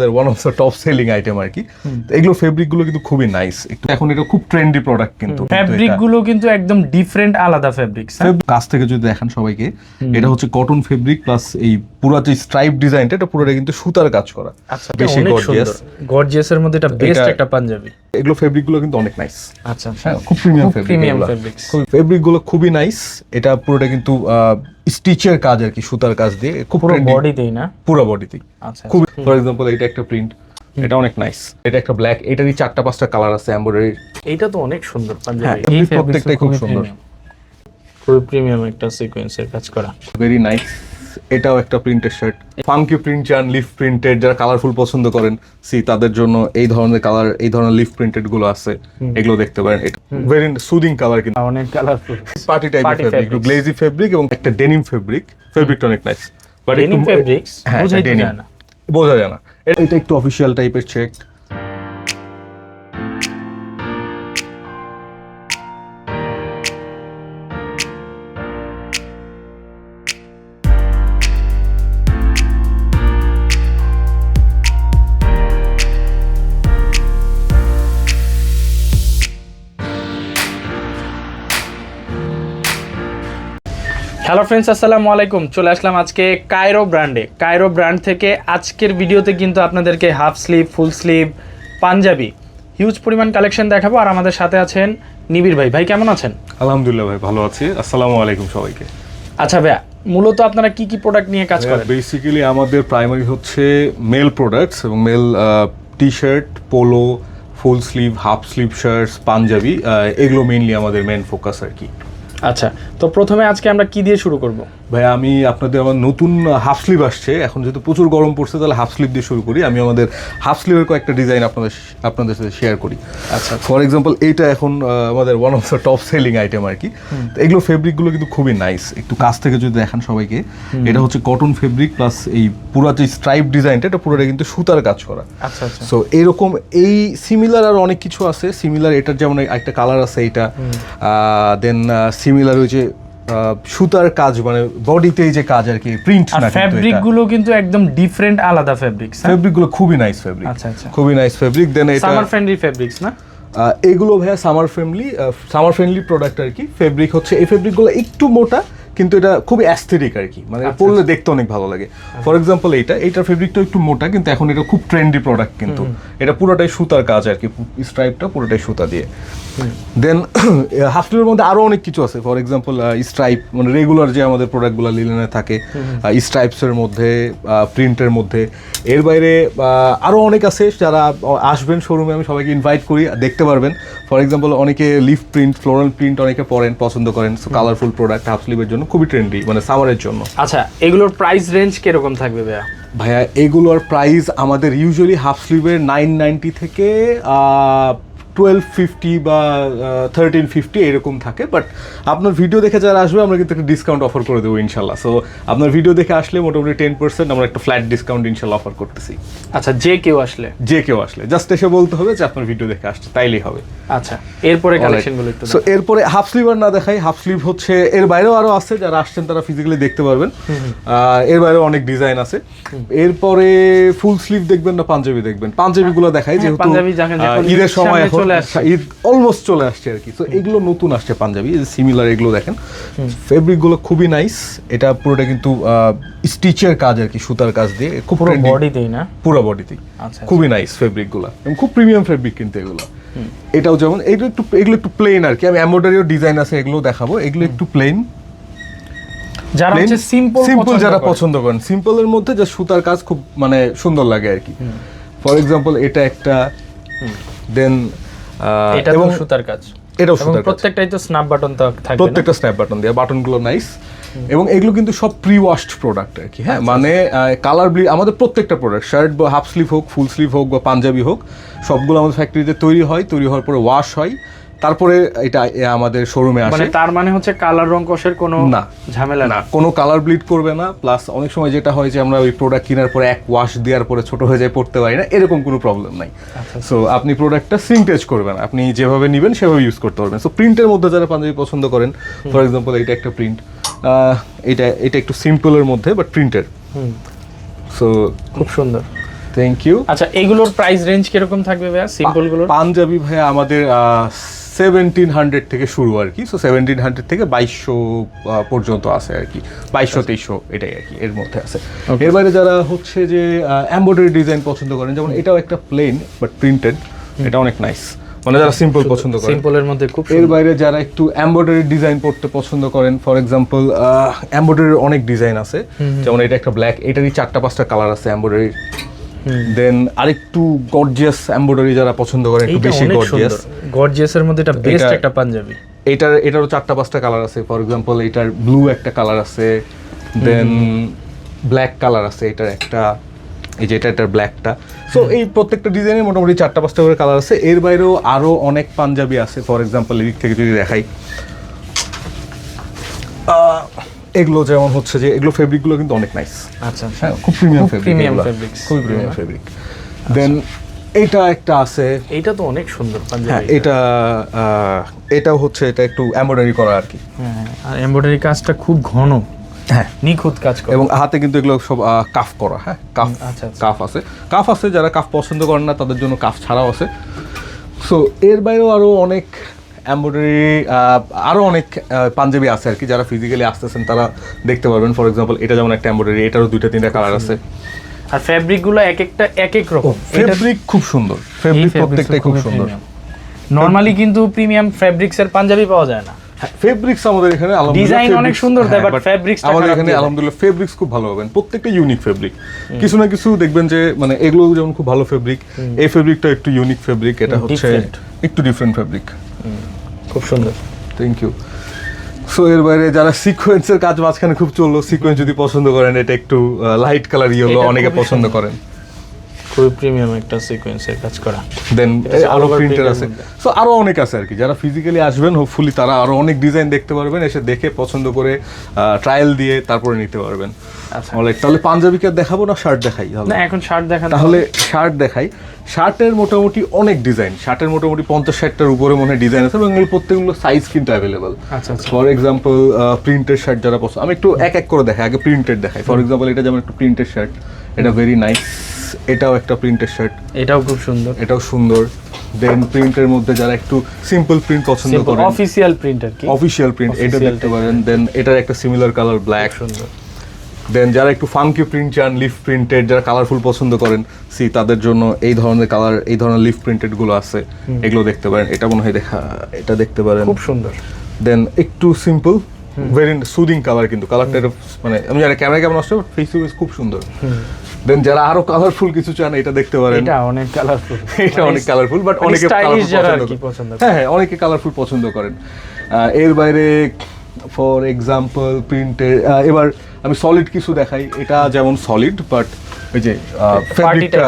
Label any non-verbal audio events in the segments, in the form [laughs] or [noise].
One of the top selling item আর কি। এগুলো ফেব্রিকগুলো কিন্তু খুবই নাইস একটু এখন এটা খুব ট্রেন্ডি প্রোডাক্ট কিন্তু। ফেব্রিকগুলো কিন্তু একদম ডিফারেন্ট আলাদা ফেব্রিক কাছ থেকে যদি দেখেন সবাইকে এটা হচ্ছে কটন ফেব্রিক প্লাস এই পুরো যে স্ট্রাইপ ডিজাইনটা এটা পুরোটা কিন্তু সুতার কাজ করা। আচ্ছা বেশি গর্জিয়াস গর্জিয়াস এর মধ্যে এটা বেস্ট একটা পাঞ্জাবি। এগুলো ফেব্রিকগুলো কিন্তু অনেক নাইস আচ্ছা। হ্যাঁ খুব প্রিমিয়াম। ফেব্রিকগুলো খুবই নাইস এটা পুরোটা কিন্তু স্টিচের কাজ আর কি সুতার কাজ দিয়ে। খুব পুরো বডিতেই না? পুরো বডিতেই আচ্ছা খুব ফর এক্সাম্পল এটা একটা প্রিন্ট এটা অনেক নাইস এটা একটা ব্ল্যাক এটারই চারটা পাঁচটা কালার আছে এমব্রয়ডারি এইটা তো অনেক সুন্দর পাঞ্জাবি। হ্যাঁ, এই প্রত্যেকটাই খুব সুন্দর। খুব প্রিমিয়াম একটা সিকোয়েন্সের কাজ করা। ভেরি নাইস এটাও একটা প্রিন্টের শার্ট ফাঙ্কি প্রিন্ট চান লিফ প্রিন্টেড যারা কালারফুল পছন্দ করেন সি তাদের জন্য এই ধরনের কালার এই ধরনের লিফ প্রিন্টেডগুলো আছে। এগুলো দেখতে পারেন। ভেরি সুদিং কালার কিন্তু। অনেক কালারফুল পার্টি টাইপের ফেব্রিক একটু গ্লেজি ফেব্রিক এবং একটা ডেনিম ফেব্রিক ফেব্রিকটা অনেক nice but denim fabrics denim যায় না। বোঝা যায় না। এটা- এটা একটু অফিসিয়াল টাইপের চেক হ্যালো ফ্রেন্ডস আসসালামু আলাইকুম। চলে আসলাম আজকে কায়রো ব্র্যান্ডে কায়রো ব্র্যান্ড থেকে আজকের ভিডিওতে কিন্তু আপনাদেরকে half sleeve full sleeve panjabi huge পরিমাণ কালেকশন দেখাবো। আর আমাদের সাথে আছেন নিবির ভাই। ভাই কেমন আছেন? আলহামদুলিল্লাহ ভাই ভালো আছি। আসসালামু আলাইকুম সবাইকে। আচ্ছা ভাইয়া মূলত আপনারা কি কি প্রোডাক্ট নিয়ে কাজ করেন? বেসিক্যালি আমাদের প্রাইমারি হচ্ছে মেল প্রোডাক্টস এবং male T shirt polo full sleeve half sleeve shirts panjabi এগুলো মেইনলি আমাদের মেন ফোকাস আর কি। আচ্ছা তো প্রথমে আজকে আমরা কি দিয়ে শুরু করব? ভাই আমি আপনাদের আমার নতুন হাফ স্লিভ আসছে। এখন যেহেতু প্রচুর গরম পড়ছে তাহলে হাফ স্লিভ দিয়ে শুরু করি। আমি আমাদের হাফ স্লিভের কয়েকটা ডিজাইন আপনাদের আপনাদের সাথে শেয়ার করি। আচ্ছা ফর এক্সাম্পল এইটা এখন আমাদের one of the top selling item আর কি। তো এগুলো ফেব্রিকগুলো কিন্তু খুবই নাইস একটু কাছ থেকে যদি দেখান সবাইকে। এটা হচ্ছে কটন ফেব্রিক প্লাস এই পুরো যে স্ট্রাইপ ডিজাইনটা এটা পুরোটা কিন্তু সুতার কাজ করা। আচ্ছা আচ্ছা। সো এরকম এই সিমিলার আর অনেক কিছু আছে। সিমিলার এটার যেমন একটা কালার আছে এটা দেন সিমিলার ওই যে সুতার কাজ মানে বডিতে যে কাজ আর কি প্রিন্ট না ফ্যাব্রিকগুলো কিন্তু একদম ডিফারেন্ট আলাদা ফ্যাব্রিক ফেব্রিকগুলো খুবই নাইস ফেব্রিক আচ্ছা, আচ্ছা। খুবই নাইস ফেব্রিক দেন এটা সামার ফ্রেন্ডলি ফেব্রিক্স না? এগুলো ভাইয়া summer friendly summer friendly product আর কি। ফেব্রিক হচ্ছে এই ফেব্রিকগুলো একটু মোটা কিন্তু এটা খুব অ্যাস্থেটিক আর কি। মানে আচ্ছা, পরলে দেখতে অনেক ভালো লাগে। ফর এক্সাম্পল এইটা এইটার ফেব্রিকটা একটু মোটা কিন্তু এখন এটা খুব ট্রেন্ডি প্রোডাক্ট কিন্তু। এটা পুরোটাই সুতার কাজ আর কি স্ট্রাইপটা পুরোটাই সুতা দিয়ে। দেন হাফটিনের [coughs] মধ্যে আরও অনেক কিছু আছে। ফর এক্সাম্পল স্ট্রাইপ মানে রেগুলার যে আমাদের প্রোডাক্টগুলো লিলেনে থাকে স্ট্রাইপসের মধ্যে প্রিন্টের মধ্যে। এর বাইরে আহ, আরও অনেক আছে যারা আসবেন শোরুমে আমি সবাইকে ইনভাইট করি দেখতে পারবেন। ফর এক্সাম্পল অনেকে লিফ প্রিন্ট ফ্লোরাল প্রিন্ট অনেকে পরেন পছন্দ করেন। সো কালারফুল প্রোডাক্ট হাফ স্লিভের জন্য। খুবই ট্রেন্ডি মানে সামারের জন্য। আচ্ছা এগুলোর প্রাইস রেঞ্জ কীরকম থাকবে ভাইয়া? ভাইয়া এগুলোর প্রাইস আমাদের ইউজুয়ালি হাফ স্লিভের নাইন নাইনটি থেকে টুয়েলভ ফিফটি বা থার্টিন ফিফটি এরকম থাকে বাট আপনার ভিডিও দেখে যারা আসবে আমরা কিন্তু একটা ডিসকাউন্ট অফার করে দেবো ইনশাল্লাহ। সো আপনার ভিডিও দেখে আসলে মোটামুটি টেন পার্সেন্ট আমরা একটা ফ্ল্যাট ডিসকাউন্ট ইনশাল্লাহ অফার করতেছি। আচ্ছা যে কেউ আসলে? যে কেউ আসলে। জাস্ট এসে বলতে হবে যে আপনার ভিডিও দেখে আসছে তাইলেই হবে। আচ্ছা এরপরে কালেকশনগুলো একটু সো এরপরে হাফ স্লিভ আর না দেখাই হাফ স্লিভ হচ্ছে এর বাইরেও আরও আছে যারা আসছেন তারা ফিজিক্যালি দেখতে পারবেন। এর বাইরেও অনেক ডিজাইন আছে। এরপরে ফুল স্লিভ দেখবেন না পাঞ্জাবি দেখবেন। পাঞ্জাবি গুলো দেখাই হ্যাঁ, যেহেতু ঈদের সময় এখন। চলে আসছে। ঈদ অলমোস্ট চলে আসছে আর কি। তো এগুলো নতুন আসছে পাঞ্জাবি সিমিলার এগুলো দেখেন। ফেব্রিকগুলো খুবই নাইস এটা পুরোটা কিন্তু স্টিচের কাজ আর কি সুতার কাজ দিয়ে। খুব পুরো বডিতেই না? পুরো বডিতেই আচ্ছা খুবই নাইস ফেব্রিকগুলা এবং খুব প্রিমিয়াম ফেব্রিক কিন্তু এগুলো। এটাও যেমন এগুলো একটু এগুলো একটু প্লেন আর কি। আমি এমব্রয়ডারিও ডিজাইন আছে এগুলো দেখাবো। এগুলো একটু প্লেন যারা হচ্ছে সিম্পল সিম্পল যারা পছন্দ করেন। সিম্পলের মধ্যে যে সুতার কাজ খুব মানে সুন্দর লাগে আর কি। ফর এক্সাম্পল এটা একটা। দেন এটা তো সুতার কাজ। এটাও সুতার প্রত্যেকটাই তো স্ন্যাপ বাটন থাকবে প্রত্যেকটা স্ন্যাপ বাটন দেওয়া বাটনগুলো নাইস এবং এগুলো কিন্তু সব প্রি ওয়াশড প্রোডাক্ট আর কি আচ্ছা, হ্যাঁ মানে কালার ব্লিড আমাদের প্রত্যেকটা প্রোডাক্ট শার্ট বা হাফ স্লিভ হোক ফুল স্লিভ হোক বা পাঞ্জাবি হোক সবগুলো আমাদের ফ্যাক্টরিতে তৈরি হয়। তৈরি হওয়ার পরে ওয়াশ হয়। তারপরে এটা আমাদের শোরুমে মানে আসে। তার মানে হচ্ছে কালার রং কষের কোনো না। ঝামেলা না কোনো কালার ব্লিড করবে না প্লাস অনেক সময় যেটা হয় যে আমরা ওই প্রোডাক্ট কেনার পরে এক ওয়াশ দেওয়ার পরে ছোট হয়ে যায় পড়তে পারি না এরকম কোনো প্রবলেম নাই। আচ্ছা, সো আপনি প্রোডাক্টটা সিংটেজ করবেন আপনি যেভাবে নেবেন সেভাবে ইউজ করতে পারবেন। সো প্রিন্টের মধ্যে যারা পাঞ্জাবি পছন্দ করেন ফর এক্সাম্পল এটা একটা প্রিন্ট এটা এটা একটু সিম্পলের মধ্যে বাট প্রিন্টের সো খুব সুন্দর। থ্যাংক ইউ আচ্ছা এগুলোর প্রাইস রেঞ্জ কীরকম থাকবে ভাইয়া? সিম্পলগুলোর? পাঞ্জাবি ভাইয়া আমাদের সেভেন্টিন হান্ড্রেড থেকে শুরু আর কি। সো সেভেন্টিন হান্ড্রেড থেকে বাইশশো পর্যন্ত আছে আর কি। বাইশশো তেইশশো এটাই আর কি এর মধ্যে আছে। এর বাইরে যারা হচ্ছে যে এম্ব্রয়ডারি ডিজাইন পছন্দ করেন যেমন এটাও একটা প্লেন বাট প্রিন্টেড এটা অনেক নাইস মানে যারা সিম্পল পছন্দ করেন। সিম্পলের মধ্যে খুব এর বাইরে যারা একটু এমব্রয়ডারি ডিজাইন পড়তে পছন্দ করেন ফর এক্সাম্পল এমব্রয়ডারির অনেক ডিজাইন আছে। যেমন এটা একটা ব্ল্যাক এটারই চারটা পাঁচটা কালার আছে এমব্রয়ডারি দেন আরেকটু গর্জিয়াস এমব্রয়ডারি যারা পছন্দ করে একটু বেশি গর্জিয়াস গর্জিয়াসের মধ্যে এটা বেস্ট একটা পাঞ্জাবি। এটার এটারও চারটা পাঁচটা কালার আছে। ফর এক্সাম্পল এটার ব্লু একটা কালার আছে। দেন ব্ল্যাক কালার আছে এটার একটা। এই যে এটা এটার ব্ল্যাকটা সো এই প্রত্যেকটা ডিজাইনের মোটামুটি চারটা পাঁচটা করে কালার আছে। এর বাইরেও আরও অনেক পাঞ্জাবি আছে। ফর এক্সাম্পল এদিক থেকে যদি দেখাই এগুলো যেমন হচ্ছে যে এগুলো ফেব্রিকগুলো কিন্তু অনেক নাইস আচ্ছা হ্যাঁ খুব প্রিমিয়াম খুব ফেব্রিক। খুবই প্রিমিয়াম ফেব্রিক দেন এটা একটা আছে। এটা তো অনেক সুন্দর হ্যাঁ পাঞ্জাবি এটা এটাও হচ্ছে এটা একটু এমব্রয়ডারি করা আর কি। হ্যাঁ আর এমব্রয়ডারি কাজটা খুব ঘন। হ্যাঁ। নিখুঁত কাজ করে। এবং হাতে কিন্তু এগুলো সব কাফ করা হ্যাঁ? কাফ আচ্ছা, আচ্ছা। কাফ আছে। কাফ আছে যারা কাফ পছন্দ করেন না তাদের জন্য কাফ ছাড়াও আছে। সো এর বাইরেও আরও অনেক এমব্রয়ডারি আরও অনেক পাঞ্জাবি আছে আর কি যারা ফিজিক্যালি আসতেছেন তারা দেখতে পারবেন। ফর এক্সাম্পল এটা যেমন একটা এমব্রয়ডারি এটারও দুইটা তিনটা কালার আছে। আর ফ্যাব্রিকগুলো এক একটা এক এক রকম। ফেব্রিক খুব সুন্দর। ফেব্রিক প্রত্যেকটাই খুব সুন্দর। নর্মালি কিন্তু প্রিমিয়াম ফ্যাব্রিক্স এর পাঞ্জাবি পাওয়া যায় না। ফেব্রিক্স আমাদের এখানে Design অনেক সুন্দর দেয়, হ্যাঁ, but but fabrics টা আমাদের এখানে আলহামদুলিল্লাহ ফেব্রিক্স খুব ভালো পাবেন প্রত্যেকটা ইউনিক ফেব্রিক কিছু না কিছু দেখবেন যে মানে এগুলো যেমন খুব ভালো ফেব্রিক এই ফেব্রিকটা একটু ইউনিক ফেব্রিক এটা হচ্ছে একটু ডিফারেন্ট ফেব্রিক খুব সুন্দর। থ্যাংক ইউ সো এর বাইরে যারা সিকোয়েন্সের কাজ মাঝখানে খুব চলল সিকোয়েন্স যদি পছন্দ করেন এটা একটু লাইট কালার ইয়েলো অনেকে পছন্দ করেন। খুবই প্রিমিয়াম একটা সিকোয়েন্সের কাজ করা। দেন আরও প্রিন্টার আছে। সো আরও অনেক আছে আর কি। যারা ফিজিক্যালি আসবেন হোপফুলি তারা আরও অনেক ডিজাইন দেখতে পারবেন এসে দেখে পছন্দ করে ট্রায়াল দিয়ে তারপরে নিতে পারবেন। আচ্ছা। তাহলে পাঞ্জাবিকে আর দেখাবো না শার্ট দেখাই না এখন শার্ট দেখান তাহলে শার্ট দেখাই। শার্টের মোটামুটি অনেক ডিজাইন শার্টের মোটামুটি পঞ্চাশ ষাটটার উপরে মনে হয় ডিজাইন আছে এবং প্রত্যেকগুলো সাইজ কিন্তু available for example printed shirt যারা পছন্দ আমি একটু এক এক করে দেখাই আগে প্রিন্টেড দেখাই। ফর এক্সাম্পল এটা যেমন একটু প্রিন্টেড শার্ট এটা ভেরি নাইস এটাও একটা প্রিন্টের শার্ট এটাও খুব সুন্দর। এটাও সুন্দর। দেন প্রিন্টের মধ্যে যারা একটু সিম্পল প্রিন্ট পছন্দ করেন অফিসিয়াল প্রিন্ট আর কি। অফিসিয়াল প্রিন্ট এটা দেখতে পারেন। দেন এটার একটা সিমিলার কালার ব্ল্যাক সুন্দর। দেন যারা একটু ফাঙ্কি প্রিন্ট চান লিফ প্রিন্টেড যারা কালারফুল পছন্দ করেন সি তাদের জন্য এই ধরনের কালার এই ধরনের লিফ প্রিন্টেডগুলো আছে। এগুলো দেখতে পারেন। এটা মনে হয় দেখা এটা দেখতে পারেন। খুব সুন্দর। দেন একটু সিম্পল ভেরি সুদিং কালার কিন্তু কালারটা মানে আমি জানি ক্যামেরা কেমন আসছে ফেস খুব সুন্দর। দেন যারা আরও কালারফুল কিছু চান এটা দেখতে পারেন। এটা অনেক কালারফুল [laughs] এটা অনেক কালারফুল বাট অনেকে পছন্দ করেন। হ্যাঁ হ্যাঁ অনেকে কালারফুল পছন্দ করেন। এর বাইরে ফর এক্সাম্পল প্রিন্টের এবার আমি সলিড কিছু দেখাই। এটা যেমন সলিড বাট ওই যে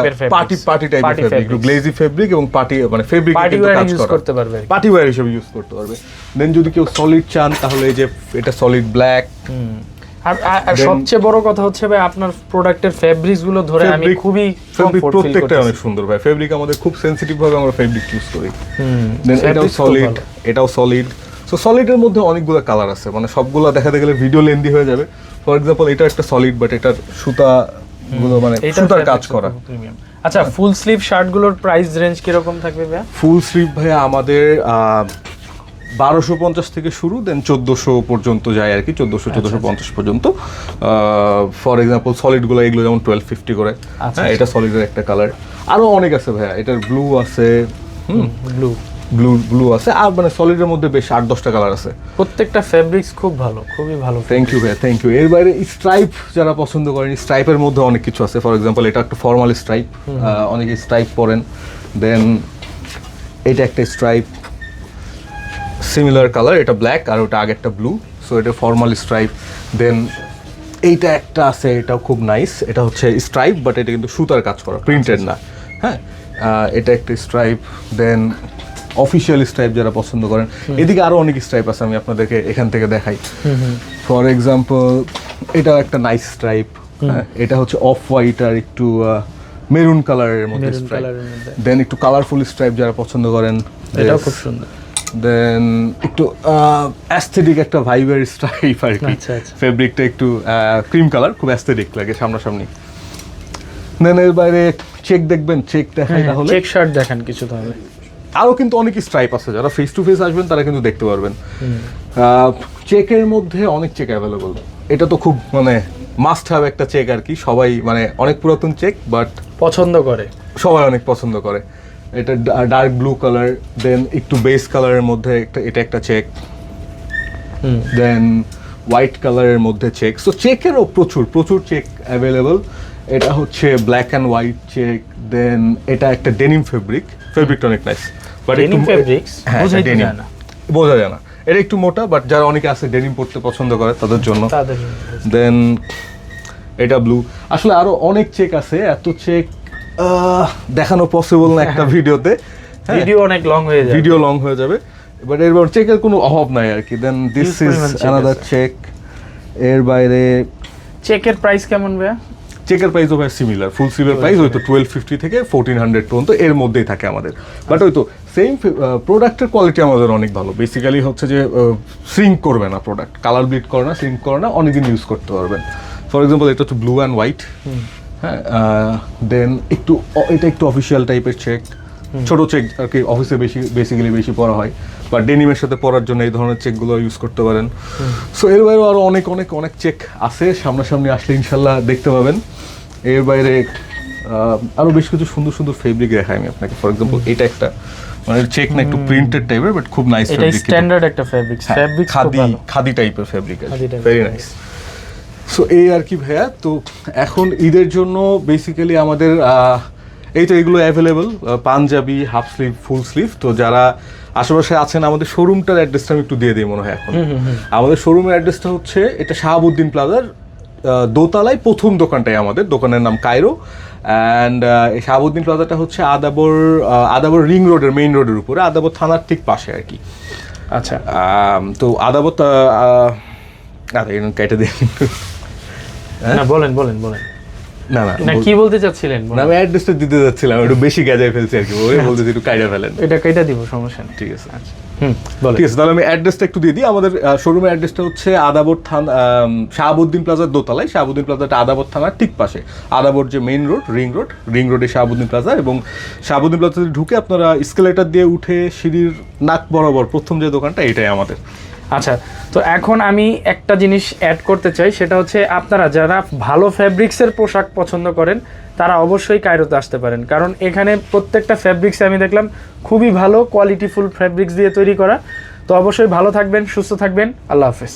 এর পার্টি পার্টি টাইপের ফেব্রিক fabrics। গ্লেজি ফেব্রিক এবং পার্টি মানে ফেব্রিক পার্টি ওয়্যার ইউজ করতে পারবে পার্টি ওয়্যার হিসেবে ইউজ করতে পারবে। দেন যদি কেউ সলিড চান তাহলে এই যে এটা সলিড ব্ল্যাক। আর সবচেয়ে বড় কথা হচ্ছে ভাই আপনার প্রোডাক্টের ফেব্রিক্সগুলো ধরে আমি খুবই ফেব্রিক প্রত্যেকটা অনেক সুন্দর ভাই। ফেব্রিক আমাদের খুব সেনসিটিভ ভাবে আমরা ফেব্রিক ইউজ করি। দেন এটাও সলিড এটাও সলিড সো সলিডের মধ্যে অনেকগুলো কালার আছে। মানে সবগুলো দেখাতে গেলে ভিডিও লেন্দি হয়ে যাবে। ফর এক্সাম্পল এটা একটা সলিড বাট এটার সুতা গুলো মানে সুতার কাজ করা। আচ্ছা ফুল স্লিভ শার্টগুলোর প্রাইস রেঞ্জ কীরকম থাকবে ভাইয়া? ফুল স্লিভ ভাইয়া আমাদের বারোশো পঞ্চাশ থেকে শুরু দেন চোদ্দোশো পর্যন্ত যায় আর কি চোদ্দোশো আচ্ছা, চোদ্দোশো পঞ্চাশ পর্যন্ত। ফর এক্সাম্পল সলিডগুলো এগুলো যেমন টুয়েলভ ফিফটি করে আচ্ছা, হ্যাঁ এটা সলিডের একটা কালার আরও অনেক আছে ভাইয়া এটার ব্লু আছে হুম ব্লু ব্লু ব্লু আছে আর মানে সলিডের মধ্যে বেশ আট দশটা কালার আছে। প্রত্যেকটা ফেব্রিক্স খুব ভালো খুবই ভালো থ্যাংক ইউ ভাইয়া থ্যাংক ইউ এর বাইরে স্ট্রাইপ যারা পছন্দ করেন স্ট্রাইপের মধ্যে অনেক কিছু আছে। ফর এক্সাম্পল এটা একটা ফর্মাল স্ট্রাইপ অনেকে স্ট্রাইপ পরেন। দেন এটা একটা স্ট্রাইপ সিমিলার কালার এটা ব্ল্যাক আর ওটা আগেরটা ব্লু সো এটা ফর্মাল স্ট্রাইপ দেন এইটা একটা আছে এটাও খুব নাইস এটা হচ্ছে স্ট্রাইপ বাট এটা কিন্তু সুতার কাজ করা প্রিন্টেড না। হ্যাঁ? এটা একটা স্ট্রাইপ দেন অফিসিয়াল স্ট্রাইপ যারা পছন্দ করেন। এদিকে আরও অনেক স্ট্রাইপ আছে আমি আপনাদেরকে এখান থেকে দেখাই। ফর এক্সাম্পল এটাও একটা নাইস স্ট্রাইপ এটা হচ্ছে অফ হোয়াইট আর একটু মেরুন কালারের মধ্যে স্ট্রাইপ। দেন একটু কালারফুল স্ট্রাইপ যারা পছন্দ করেন এটাও খুব সুন্দর। দেন একটু অ্যাস্থেটিক একটা ভাইবের স্ট্রাইপ আর কি। আচ্ছা, আচ্ছা। ফেব্রিকটা একটু ক্রিম কালার খুব অ্যাস্থেটিক লাগে সামনাসামনি। দেন এর বাইরে চেক দেখবেন চেক দেখাই তাহলে। চেক শার্ট দেখান কিছু তাহলে। আরও কিন্তু অনেক স্ট্রাইপ আছে যারা ফেস টু ফেস আসবেন তারা কিন্তু দেখতে পারবেন। চেকের মধ্যে অনেক চেক অ্যাভেলেবল এটা তো খুব মানে মাস্ট হ্যাভ একটা চেক আর কি। সবাই মানে অনেক পুরাতন চেক বাট পছন্দ করে। সবাই অনেক পছন্দ করে। এটা ডার্ক ব্লু কালার দেন একটু বেস কালারের মধ্যে একটা এটা একটা চেক হুম। দেন হোয়াইট কালারের মধ্যে চেক সো চেকেরও প্রচুর প্রচুর চেক অ্যাভেলেবল এটা হচ্ছে black and white check then এটা একটা ডেনিম ফেব্রিক ফেব্রিকটা অনেক নাইস বাট? হ্যাঁ তো ডেনিম যায় না। বোঝা যায় না। এটা একটু মোটা বাট যারা অনেকে আছে ডেনিম পড়তে পছন্দ করে তাদের জন্য। দেন এটা ব্লু আসলে আরও অনেক চেক আছে এত চেক দেখানো পসিবল না একটা [laughs] ভিডিওতে। হ্যাঁ ভিডিও অনেক লং হয়ে যায় ভিডিও লং হয়ে যাবে। বাট এরপর চেকের কোনো অভাব নাই আর কি। Then this is another check এর বাইরে চেকের প্রাইস কেমন ভাইয়া? চেকের প্রাইসও ভাই সিমিলার ফুল স্লিভের প্রাইস ওই তো টুয়েলভ ফিফটি থেকে ফোরটিন হান্ড্রেড পর্যন্ত এর মধ্যেই থাকে আমাদের। বাট ওই তো সেম প্রোডাক্টের কোয়ালিটি আমাদের অনেক ভালো। বেসিক্যালি হচ্ছে যে সিঙ্ক করবে না প্রোডাক্ট কালার ব্লিড করে না সিঙ্ক করে না অনেকদিন ইউজ করতে পারবেন। ফর এক্সাম্পল এটা হচ্ছে ব্লু অ্যান্ড হোয়াইট হ্যাঁ দেন একটু এটা একটু অফিসিয়াল টাইপের চেক ছোট চেক আর কি অফিসে বেশি বেসিক্যালি বেশি পড়া হয়। বা ডেনিমের সাথে পড়ার জন্য এই ধরনের চেকগুলো ইউজ করতে পারেন। সো এর বাইরেও আরও অনেক অনেক অনেক চেক আছে। সামনাসামনি আসলে ইনশাল্লাহ দেখতে পাবেন। এর বাইরে আহ, আরও বেশ কিছু সুন্দর সুন্দর ফেব্রিক দেখাই আমি আপনাকে। ফর এক্সাম্পল এটা একটা মানে চেক না একটু প্রিন্টেড টাইপের বাট খুব নাইস ফেব্রিক স্ট্যান্ডার্ড একটা ফেব্রিক ফেব্রিক হ্যাঁ, খাদি খাদি টাইপের ফেব্রিক ভেরি নাইস সো এই আর কি ভাইয়া? তো এখন ঈদের জন্য বেসিক্যালি আমাদের এই তো এগুলো available panjabi half sleeve full sleeve তো যারা আশেপাশে আছেন আমাদের শোরুমটার অ্যাড্রেসটা আমি একটু দিয়ে দিই মনে হয় এখন। আমাদের শোরুমের অ্যাড্রেসটা হচ্ছে এটা শাহাবুদ্দিন প্লাজার দোতলায় প্রথম দোকানটাই আমাদের। দোকানের নাম কায়রো। অ্যান্ড এই শাহাবুদ্দিন প্লাজাটা হচ্ছে আদাবর আদাবর রিং রোডের মেইন রোডের উপরে আদাবর থানার ঠিক পাশে আর কি। আচ্ছা। তো আদাবত আরে এরকম কেটে দিন না বলেন বলেন বলেন। না না না কি বলতে চাচ্ছিলেন? না আমি অ্যাড্রেসটা দিতে যাচ্ছিলাম একটু বেশি গাজায় ফেলছি আর কি ওই বলতে একটু কাইডা ফেলেন। এটা দিব সমস্যা নেই। ঠিক আছে। হুম বলেন। ঠিক আছে তাহলে আমি অ্যাড্রেসটা একটু দিয়ে দিই। আমাদের শোরুমের অ্যাড্রেসটা হচ্ছে আদাবর থানা শাহাবুদ্দিন প্লাজার দোতলায়। শাহাবুদ্দিন প্লাজাটা আদাবর থানার ঠিক পাশে। আদাবর যে main road ring road ring রোডে শাহাবুদ্দিন প্লাজা এবং শাহাবুদ্দিন প্লাজাতে ঢুকে আপনারা স্কেলেটার দিয়ে উঠে সিঁড়ির নাক বরাবর প্রথম যে দোকানটা এটাই আমাদের। আচ্ছা তো এখন আমি একটা জিনিস অ্যাড করতে চাই, সেটা হচ্ছে আপনারা যারা ভালো ফ্যাব্রিক্সের পোশাক পছন্দ করেন, তারা অবশ্যই কায়রোতে আসতে পারেন। কারণ এখানে প্রত্যেকটা ফ্যাব্রিক্স আমি দেখলাম খুবই ভালো কোয়ালিটিফুল ফ্যাব্রিক্স দিয়ে তৈরি করা। তো অবশ্যই ভালো থাকবেন, সুস্থ থাকবেন, আল্লাহ হাফেজ।